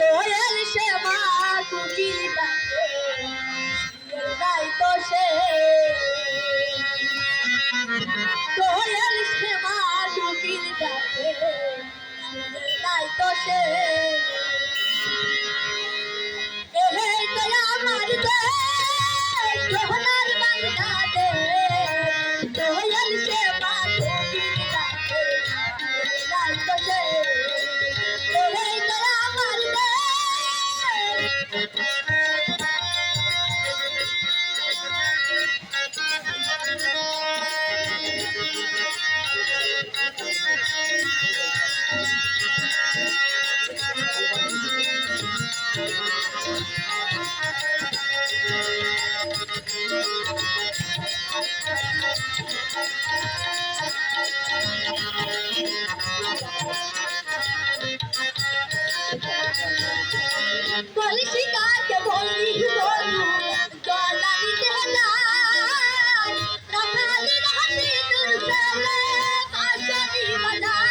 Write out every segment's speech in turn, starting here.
দোয়েল সে মা কুকিল ডাকে নাই তো সে। দোয়েল সে মা কুকিল ডাকে নাই তো সে আমার দেশ সোনার বাংলাদেশ কলসি কাকে বলি বলু গলা দিতে হলাই রাখালি রাখি দূর ফেলে আসনি বাজার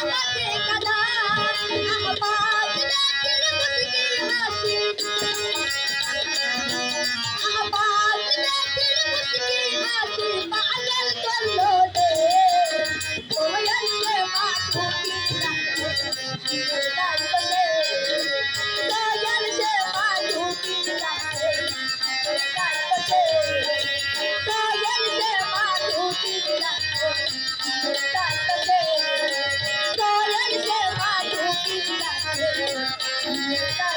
আমাকে কাদা Thank you.